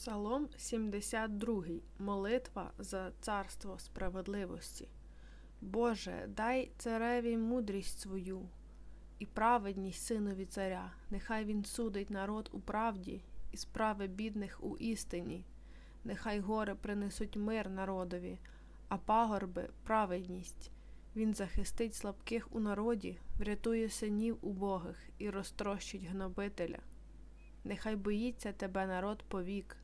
Псалом 72. Молитва за царство справедливості. Боже, дай цареві мудрість свою і праведність синові царя. Нехай він судить народ у правді і справи бідних у істині. Нехай гори принесуть мир народові, а пагорби праведність. Він захистить слабких у народі, врятує синів убогих і розтрощить гнобителя. Нехай боїться тебе народ повік,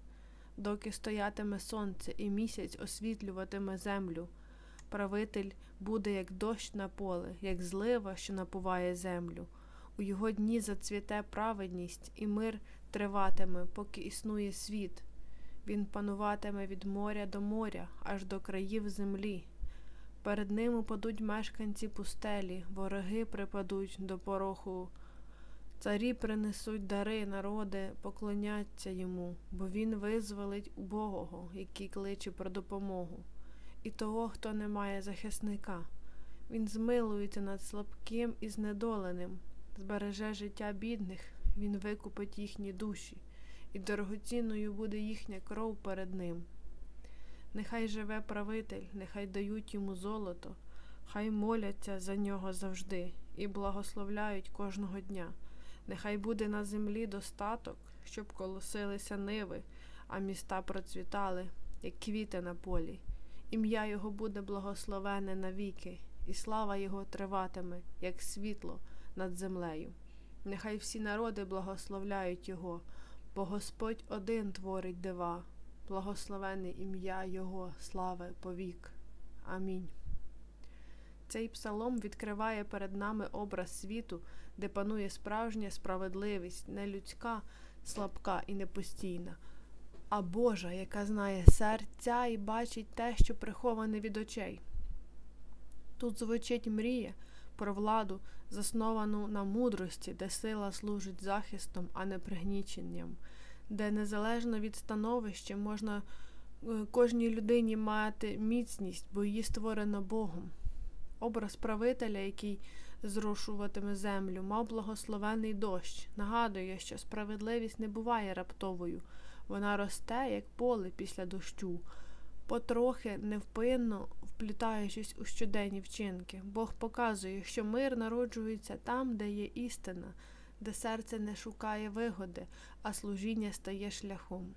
доки стоятиме сонце і місяць освітлюватиме землю. Правитель буде, як дощ на поле, як злива, що напуває землю. У його дні зацвіте праведність, і мир триватиме, поки існує світ. Він пануватиме від моря до моря, аж до країв землі. Перед ним упадуть мешканці пустелі, вороги припадуть до пороху. Царі принесуть дари, народи, поклоняться йому, бо він визволить убогого, який кличе про допомогу, і того, хто не має захисника. Він змилується над слабким і знедоленим, збереже життя бідних, він викупить їхні душі, і дорогоцінною буде їхня кров перед ним. Нехай живе правитель, нехай дають йому золото, хай моляться за нього завжди і благословляють кожного дня. Нехай буде на землі достаток, щоб колосилися ниви, а міста процвітали, як квіти на полі. Ім'я його буде благословене навіки, і слава його триватиме, як світло над землею. Нехай всі народи благословляють Його, бо Господь один творить дива, благословене ім'я Його, слави повік. Амінь. Цей псалом відкриває перед нами образ світу, де панує справжня справедливість, не людська, слабка і непостійна, а Божа, яка знає серця і бачить те, що приховане від очей. Тут звучить мрія про владу, засновану на мудрості, де сила служить захистом, а не пригніченням, де незалежно від становища можна е, кожній людині мати міцність, бо її створено Богом. Образ правителя, який зрушуватиме землю, мав благословений дощ, нагадує, що справедливість не буває раптовою, вона росте, як поле після дощу, потрохи невпинно вплітаючись у щоденні вчинки. Бог показує, що мир народжується там, де є істина, де серце не шукає вигоди, а служіння стає шляхом.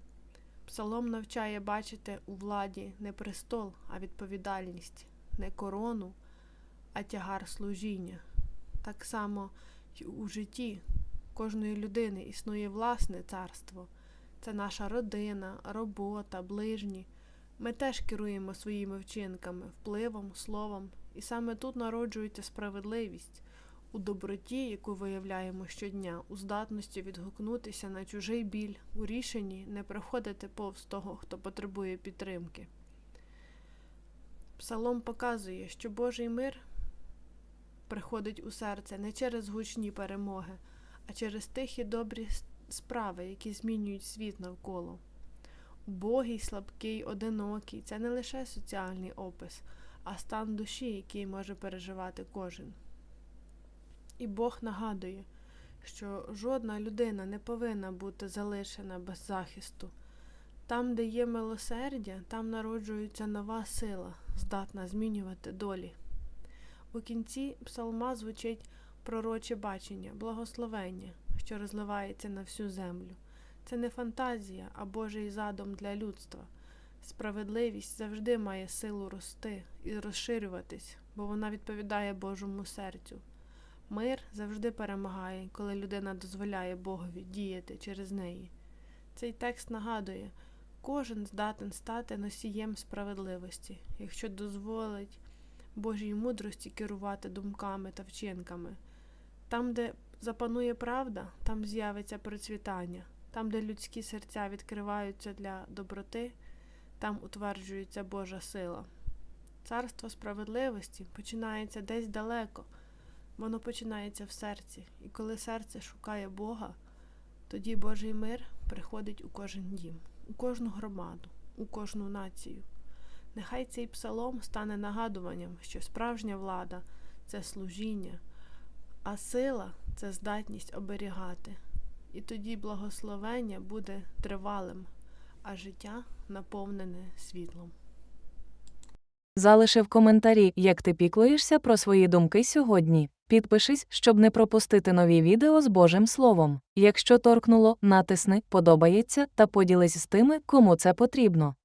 Псалом навчає бачити у владі не престол, а відповідальність, не корону а тягар служіння. Так само й у житті кожної людини існує власне царство. Це наша родина, робота, ближні. Ми теж керуємо своїми вчинками, впливом, словом, і саме тут народжується справедливість у доброті, яку виявляємо щодня, у здатності відгукнутися на чужий біль, у рішенні не приходити повз того, хто потребує підтримки. Псалом показує, що Божий мир приходить у серце не через гучні перемоги, а через тихі добрі справи, які змінюють світ навколо. Убогий, слабкий, одинокий це не лише соціальний опис, а стан душі, який може переживати кожен. І Бог нагадує, що жодна людина не повинна бути залишена без захисту. Там, де є милосердя, там народжується нова сила, здатна змінювати долі. У кінці псалма звучить пророче бачення, благословення, що розливається на всю землю. Це не фантазія, а Божий задум для людства. Справедливість завжди має силу рости і розширюватись, бо вона відповідає Божому серцю. Мир завжди перемагає, коли людина дозволяє Богові діяти через неї. Цей текст нагадує, кожен здатен стати носієм справедливості, якщо дозволить Божій мудрості керувати думками та вчинками. Там, де запанує правда, там з'явиться процвітання, там, де людські серця відкриваються для доброти, там утверджується Божа сила. Царство справедливості починається десь далеко, воно починається в серці, і коли серце шукає Бога, тоді Божий мир приходить у кожен дім, у кожну громаду, у кожну націю. Нехай цей псалом стане нагадуванням, що справжня влада це служіння, а сила це здатність оберігати. І тоді благословення буде тривалим, а життя наповнене світлом. Залиши в коментарі, як ти піклуєшся про свої думки сьогодні. Підпишись, щоб не пропустити нові відео з Божим Словом. Якщо торкнуло, натисни подобається та поділись з тими, кому це потрібно.